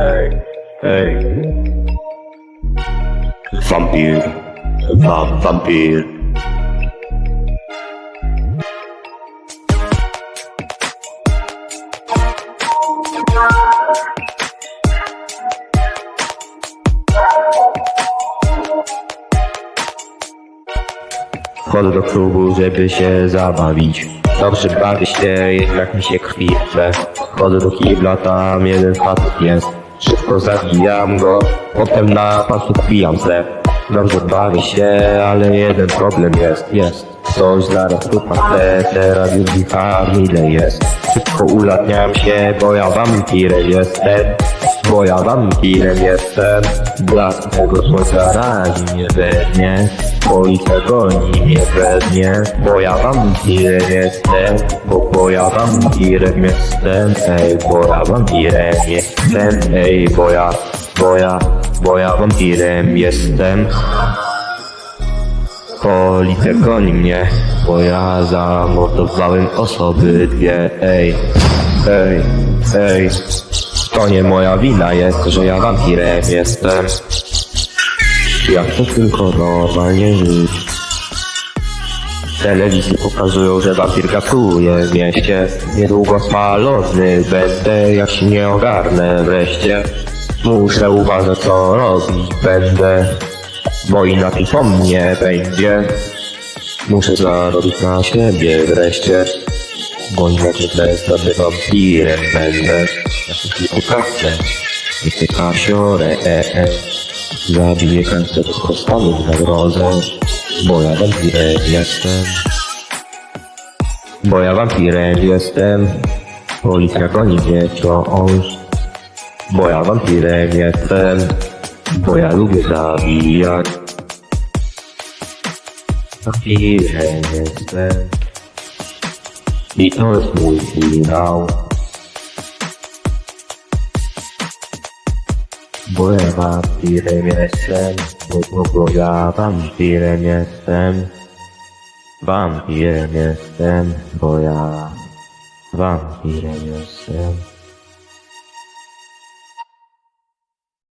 Ej, ej. Wampir. Wam, wampir. Chodzę do klubu, żeby się zabawić. Dobrze bawię się, jednak mi się krwi chce. Chodzę do kibla, tam jeden facet jest. Szybko zabijam go, potem na pasu wbijam se. Dobrze bawię się, ale jeden problem jest, jest. Coś zaraz tu patrzę, teraz już wichar ile jest. Szybko ulatniam się, bo ja wampirem jestem. Bo ja wampirem jestem. Blask tego słońca razi mnie we dnie. Policja goni mnie we dnie. Bo ja wampirem jestem. Bo, bo ja wampirem jestem. Ej, bo ja wampirem jestem. Ej, bo ja, bo ja, bo ja wampirem jestem. Policja goni mnie, bo ja zamordowałem osoby dwie, ej, ej, ej. To nie moja wina jest, że ja wampirem jestem. Ja chcę tylko normalnie żyć. W telewizji pokazują, że wampir gastuje w mieście. Niedługo spalony będę, jak się nie ogarnę wreszcie. Muszę uważać co robić będę, bo inaczej po mnie będzie. Muszę zarobić na siebie wreszcie, bo inaczej bez sobie wampirem będę. Tylko pracę, nie chcę kasiorę, e, e. Zabiję każdego, kto stanął na drodze, bo ja wampirem jestem. Bo ja wampirem jestem, policja goni mnie wciąż. Bo ja wampirem jestem, ja lubię zabijać. Wampirem jestem. I to jest mój finał. Bo ja wampirem jestem, bo, bo, bo ja wampirem jestem. Wampirem jestem, bo ja jestem.